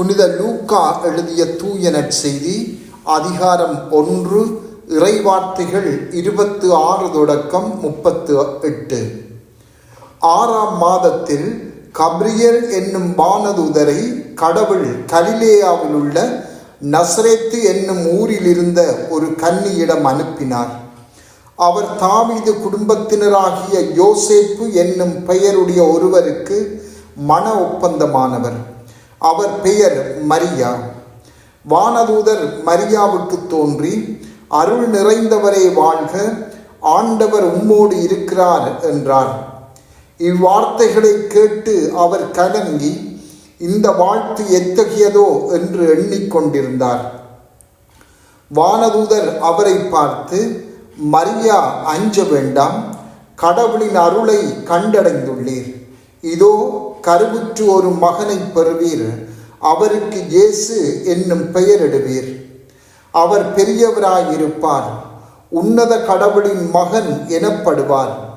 புனித லூக்கா எழுதிய தூய நற்செய்தி அதிகாரம் ஒன்று இறைவார்த்தைகள் இருபத்து ஆறு தொடக்கம் முப்பத்து எட்டு. ஆறாம் மாதத்தில் கப்ரியல் என்னும் வானதுதரை கடவுள் கலிலேயாவில் உள்ள நசரேத்து என்னும் ஊரில் இருந்த ஒரு கன்னியிடம் அனுப்பினார். அவர் தாவீது குடும்பத்தினராகிய யோசேப்பு என்னும் பெயருடைய ஒருவருக்கு மன ஒப்பந்தமானவர். அவர் பெயர் மரியா. வானதூதர் மரியாவுக்கு தோன்றி அருள் நிறைந்தவரே வாழ்க ஆண்டவர் உம்மோடு இருக்கிறார் என்றார். இவ்வார்த்தைகளை கேட்டு அவர் கலங்கி இந்த வாழ்த்து எத்தகையதோ என்று எண்ணிக்கொண்டிருந்தார். வானதூதர் அவரை பார்த்து மரியா அஞ்ச வேண்டாம் கடவுளின் அருளை கண்டடைந்துள்ளீர். இதோ கருவுற்று ஒரு மகனை பெறுவீர். அவருக்கு இயேசு என்னும் பெயரிடுவீர். அவர் பெரியவராயிருப்பார். உன்னத கடவுளின் மகன் எனப்படுவார்.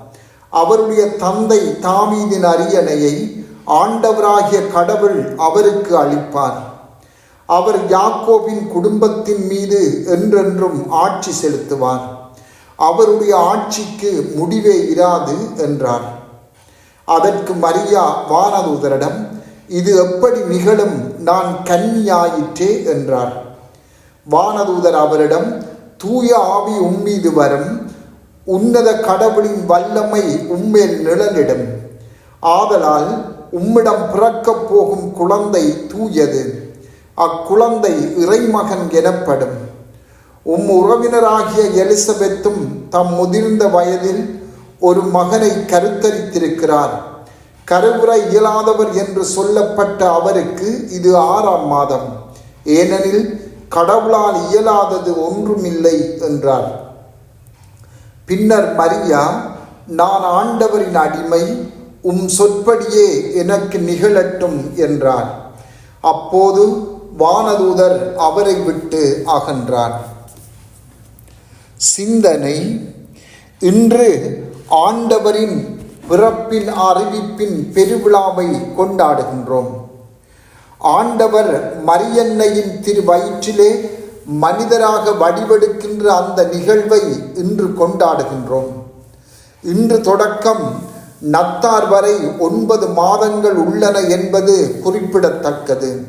அவருடைய தந்தை தாமீதின் அரியணையை ஆண்டவராகிய கடவுள் அவருக்கு அளிப்பார். அவர் யாக்கோவின் குடும்பத்தின் மீது என்றென்றும் ஆட்சி செலுத்துவார். அவருடைய ஆட்சிக்கு முடிவே இராது என்றார். அதற்கு மரியா வானதூதரிடம் இது எப்படி நிகழும்? நான் கன்னியாயிற்றே என்றார். வானதூதர் அவரிடம் தூய ஆவி உம்மீது வரும். உன்னத கடவுளின் வல்லமை உம்மேல் நிழலிடும். ஆதலால் உம்மிடம் பிறக்கப் போகும் குழந்தை தூயது. அக்குழந்தை இறைமகன் எனப்படும். உம் உறவினராகிய எலிசபெத்தும் தம் முதிர்ந்த வயதில் ஒரு மகனை கருத்தரித்திருக்கிறார் கருவுற இயலாதவர் என்று சொல்லப்பட்ட அவருக்கு இது ஆறாம் மாதம். ஏனெனில் கடவுளால் இயலாதது ஒன்றுமில்லை என்றார். பின்னர் மரியா நான் ஆண்டவரின் அடிமை உம் சொற்படியே எனக்கு நிகழட்டும் என்றார். அப்போது வானதூதர் அவரை விட்டு அகன்றார். சிந்தனை இன்று ஆண்டவரின் பிறப்பின் அறிவிப்பின் பெருவிழாவை கொண்டாடுகின்றோம். ஆண்டவர் மரியன்னையின் திரு வயிற்றிலே மனிதராக வடிவெடுக்கின்ற அந்த நிகழ்வை இன்று கொண்டாடுகின்றோம். இன்று தொடக்கம் நத்தார் வரை ஒன்பது மாதங்கள் உள்ளன என்பது குறிப்பிடத்தக்கது.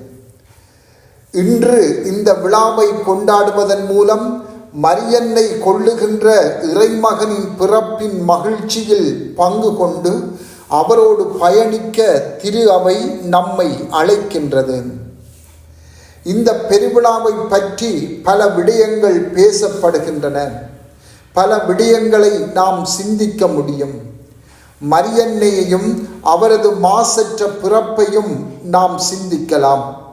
இன்று இந்த விழாவை கொண்டாடுவதன் மூலம் மரியன்னை கொள்ளுகின்ற இறைமகனின் பிறப்பின் மகிழ்ச்சியில் பங்கு கொண்டு அவரோடு பயணிக்க திரு அவை நம்மை அழைக்கின்றது. இந்த பெருவிழாவை பற்றி பல விடயங்கள் பேசப்படுகின்றன. பல விடயங்களை நாம் சிந்திக்க முடியும். மரியன்னையையும் அவரது மாசற்ற பிறப்பையும் நாம் சிந்திக்கலாம்.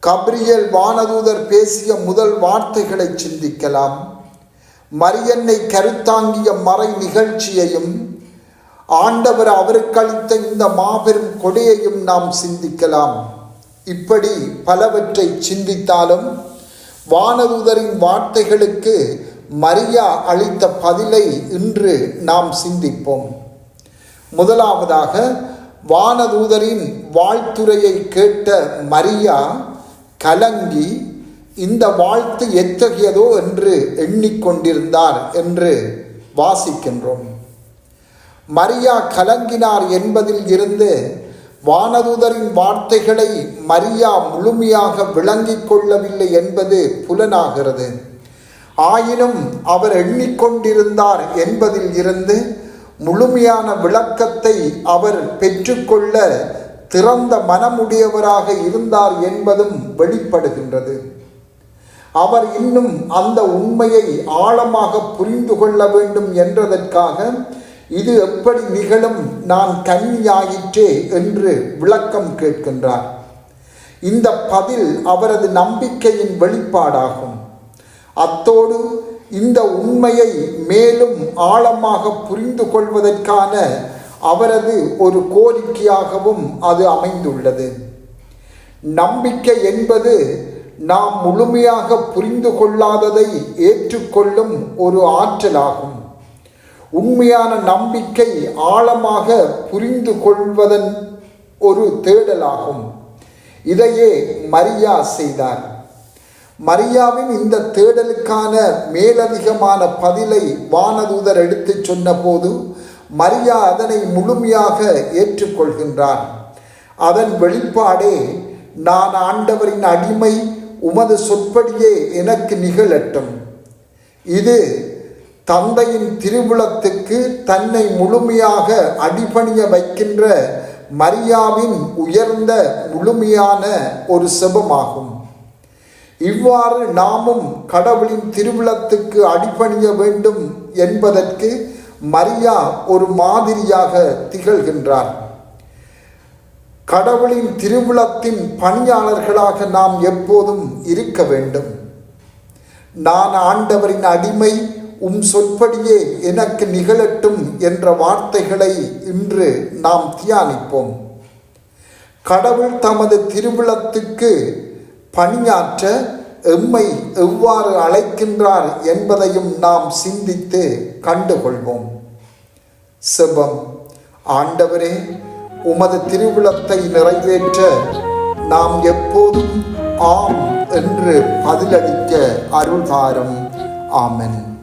கப்ரியல் வானதூதர் பேசிய முதல் வார்த்தைகளை சிந்திக்கலாம். மரியன்னை கருத்தாங்கிய மறை நிகழ்ச்சியையும் ஆண்டவர் அவருக்கு அளித்த இந்த மாபெரும் கொடையையும் நாம் சிந்திக்கலாம். இப்படி பலவற்றை சிந்தித்தாலும் வானதூதரின் வார்த்தைகளுக்கு மரியா அளித்த பதிலை இன்று நாம் சிந்திப்போம். முதலாவதாக வானதூதரின் வாழ்த்துறையை கேட்ட மரியா கலங்கி இந்த வாழ்த்து எத்தகையதோ என்று எண்ணிக்கொண்டிருந்தார் என்று வாசிக்கின்றோம். மரியா கலங்கினார் என்பதில் இருந்து வானதூதரின் வார்த்தைகளை மரியா முழுமையாக விளங்கிக் கொள்ளவில்லை என்பது புலனாகிறது. ஆயினும் அவர் எண்ணிக்கொண்டிருந்தார் என்பதில் இருந்து முழுமையான விளக்கத்தை அவர் பெற்றுக்கொள்ள திறந்த மனமுடையவராக இருந்தார் என்பதும் வெளிப்படுகின்றது. அவர் இன்னும் அந்த உண்மையை ஆழமாக புரிந்து கொள்ள வேண்டும் என்றதற்காக இது எப்படி நிகழும் நான் கன்னியாயிற்றே என்று விளக்கம் கேட்கின்றார். இந்த பதில் அவரது நம்பிக்கையின் வெளிப்பாடாகும். அத்தோடு இந்த உண்மையை மேலும் ஆழமாக புரிந்து கொள்வதற்கான அவரது ஒரு கோரிக்கையாகவும் அது அமைந்துள்ளது. நம்பிக்கை என்பது நாம் முழுமையாக புரிந்து கொள்ளாததை ஏற்றுக்கொள்ளும் ஒரு ஆற்றலாகும். உண்மையான நம்பிக்கை ஆழமாக புரிந்து கொள்வதன் ஒரு தேடலாகும். இதையே மரியா செய்தார். மரியாவின் இந்த தேடலுக்கான மேலதிகமான பதிலை வானதூதர் எடுத்துச் சொன்னபோது மரியா அதனை முழுமையாக ஏற்றுக்கொள்கின்றார் அதன் வெளிப்பாடே நான் ஆண்டவரின் அடிமை உமது சொற்படியே எனக்கு நிகழட்டும். இது தந்தையின் திருவுளத்துக்கு தன்னை முழுமையாக அடிபணிய வைக்கின்ற மரியாவின் உயர்ந்த முழுமையான ஒரு செபமாகும். இவ்வாறு நாமும் கடவுளின் திருவிழத்துக்கு அடிபணிய வேண்டும் என்பதற்கு மரியா ஒரு மாதிரியாக திகழ்கின்றார். கடவுளின் திருவிழத்தின் பணியாளர்களாக நாம் எப்போதும் இருக்க வேண்டும். நான் ஆண்டவரின் அடிமை உம் சொற்படியே எனக்கு நிகழட்டும் என்ற வார்த்தைகளை இன்று நாம் தியானிப்போம். கடவுள் தமது திருவிழத்துக்கு பணியாற்ற எம்மை எவ்வாறு அழைக்கின்றார் என்பதையும் நாம் சிந்தித்து கண்டுகொள்வோம். செபம் ஆண்டவரே உமது திருவிழத்தை நிறைவேற்ற நாம் எப்போதும் ஆம் என்று பதிலளிக்க அருள்காரம் ஆமன்.